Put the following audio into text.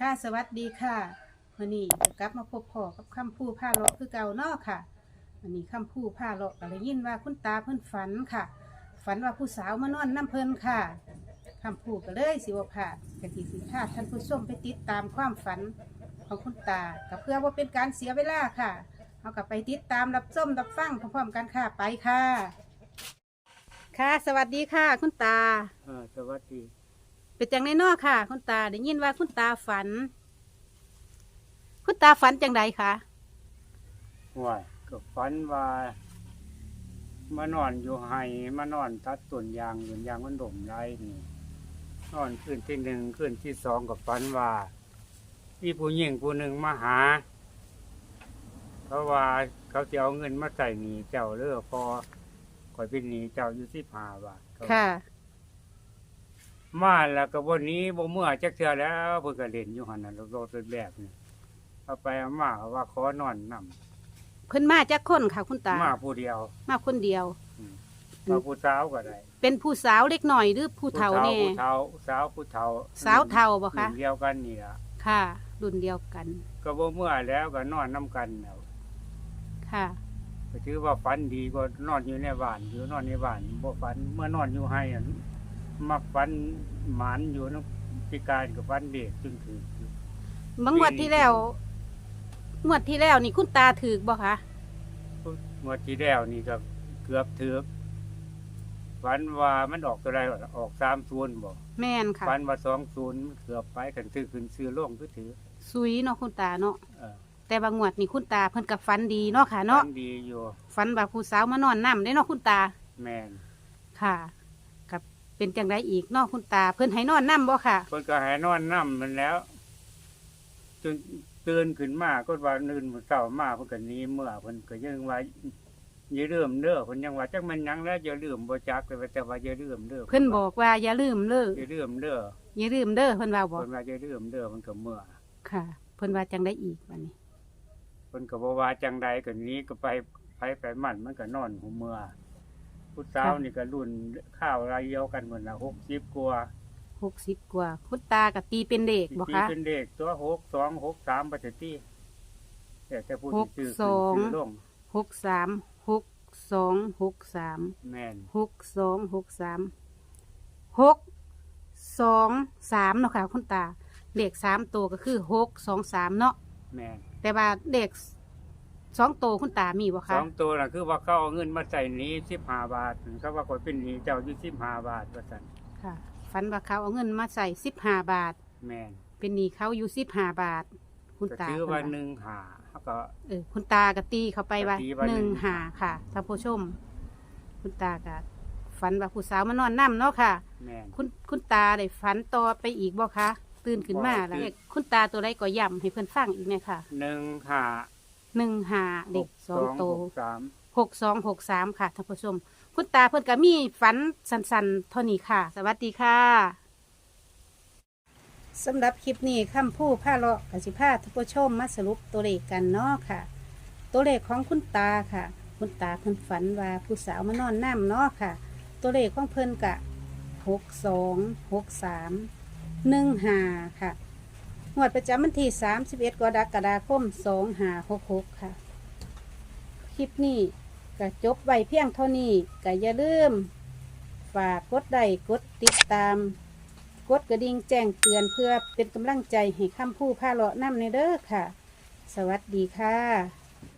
ค่ะสวัสดีค่ะวันนี้จะกลับมาพบพ่อกับคำพูผ้าเลาะคือเก่าเนาะค่ะวันนี้คำพูผ้าเลาะก็เลยยินว่าคุณตาเพิ่นฝันค่ะ ฝันว่าผู้สาวมานอนน้ำเพิ่นค่ะคำพูก็เลยสิวผ่ากะทิสิพาท่านผู้ชมไปติดตามความฝันของคุณตาก็เพื่อว่าเป็นการเสียเวลาค่ะเอากลับไปติดตามรับชมรับฟังพร้อมๆกันค่ะไปค่ะ ค่ะ สวัสดีค่ะ คุณตา อ่าสวัสดี เป็นจังในนอค่ะ คุณตาได้ยินว่าคุณตาฝัน คุณตาฝันจังใดคะห่วยก็ฝันว่ามานอนอยู่ไห้มานอนทัดต้นยางต้นยางมันดมไรนี่นอนขึ้นที่หนึ่งขึ้นที่สองกับฝันว่ามีผู้หญิงผู้หนึ่งมาหาเพราะว่าเขาจะเอาเงินมาใส่หนีเจ้าเลือพอคอยเป็นหนีเจ้าอยู่สิบห้าบาทเขาค่ะ มาแล้วก็วันนี้บ่เมื่อจักเทื่อแล้วเพิ่นก็เล่นอยู่หั่นน่ะรถๆแบบนี้เอาไปเอามาเขาว่าขอนอนนำเพิ่นมาจากคนค่ะ คุณตามาผู้เดียว มาคนเดียวอืมมาผู้สาวก็ได้เป็นผู้สาวเล็กหน่อยหรือผู้เฒ่าแน่ ผู้เฒ่าสาวผู้เฒ่าสาวเฒ่าบ่คะ รุ่นเดียวกันนี่ล่ะค่ะ รุ่นเดียวกันก็บ่เมื่อแล้วก็นอนนํกันแล้ว ค่ะ ก็ถือว่าฝันดีกว่านอนอยู่ในบ้านอยู่นอนในบ้านบ่ฝันเมื่อนอนอยู่ให้อะ มักฝันหมานอยู่นำพิการกับฝันเด็กจึงถืออยู่เมื่องวดที่แล้วงวดที่แล้วนี่คุณตาถือบ่คะงวดที่แล้วนี่ก็เกือบถือฝันว่ามันออกตัวใดวะออก30บ่แม่นค่ะฝันว่า20มันเกือบไปกันถือขึ้นซื้อลงคือถือซุยเนาะคุณตาเนาะเออแต่บางงวดนี่คุณตาเพิ่นกับฝันดีเนาะค่ะเนาะฝันดีอยู่ ฝันว่าผู้สาวมานอนนํได้เนาะคุณตา แม่นค่ะกับ เป็นจังไดอีกเนาะคุณตาเพิ่นให้นอนนํบ่ค่ะ เพิ่นก็ให้นอนนํมันแล้วจนตื่นขึ้นมาก็ว่านื่นมื้อเช้ามาเพิ่นก็หนีเมื่อเพิ่นก็ยังว่าอย่าลืมเด้อเพิ่นยังว่าจักมันหยังแล้วอย่าลืมบ่จักเลยแต่ว่าอย่าลืมเด้อเพิ่นบอกว่าอย่าลืมเลิกอย่าลืมเด้ออย่าลืมเด้อเพิ่นว่าบอกเพิ่นว่าอย่าลืมเด้อเพิ่นก็เมื่อค่ะ เพิ่นว่าจังได้อีกบัดนี้เพิ่นก็บ่ว่าจังใดก็หนี้ก็ไปไปไปมันมันก็นอนหูเมื่อ ผู้สาวนี่ก็รุ่นข้าวรายเดียวกันหมดน่ะ60กว่าหกสิบกว่าคุณตากับตีเป็นเด็กบ่ปีคะเป็นเด็กตัว6 2 6 3ปัจจุบันแต่แต่ผู้หที่กซื้อสองขึ้นซื้อลงหกสามหกสองหกสามแม่นหกสองหกสามหกสองสามเนาะค่ะคุณตาเลขสามตัวก็คือหกสองสามเนาะแม่นแต่ว่าเลข สองตัวคุณตามีบ่สคะองตัวน่ะคือว่าเขาเอาเงินมาใส่หนี้15บาทเขาว่าคนเป็นหนี้เจ้าอยู่15บาทว่าซั่นค่ะฝันว่าเขาเอาเงินมาใส่สิบห้าบาท แม่นเป็นหนี้เขาอยู่สิบห้าบาท คุณก็ตาถือเพิ่นว่าว่าหนึ่งหาเขาก็ เออคุณตากะตีเข้าไปว่าก็ตีว่าหนึ่งหนึ่งหาค่ะท่านผู้ชม คุณตากะฝันว่าผู้สาวมานอนน้ำเนาะค่ะ แม่นคุณคุณตาได้ฝันต่อไปอีกบ่คะตื่นขึ้นมาบ่แล้วตื่น คุณตาตัวใดก็ย้ำให้เพื่อนฟังอีกเนี่ยค่ะหนึ่งหา หนึ่งหาเด็กสองโตหกสามหกสองหกสามค่ะท่านผู้ชม คุณตาเพื่อนก็มีฝันสันๆเท่านี้ค่ะ สวัสดีค่ะสำหรับคลิปนี้คำพูดผ้าเลาะกับสิผ้าท่านผู้ชมมาสรุปตัวเลขกันเนาะค่ะ ตัวเลขของคุณตาค่ะ คุณตาเพิ่นฝันว่าผู้สาวมานอนน้ำเนาะค่ะ ตัวเลขของเพิ่นกะหกสองหกสามหนึ่งห้าค่ะ งวดประจำวันที่สามสิบเอ็ดกรกฎาคมสองห้าหกหกค่ะ คลิปนี้ก็จบไว้เพียงเท่านี้ก็อย่าลืม ฝากกดไลค์กดติดตาม กดกระดิ่งแจ้งเตือนเพื่อเป็นกำลังใจให้คำพูดพาเลาะน้ำในเด้อค่ะ สวัสดีค่ะ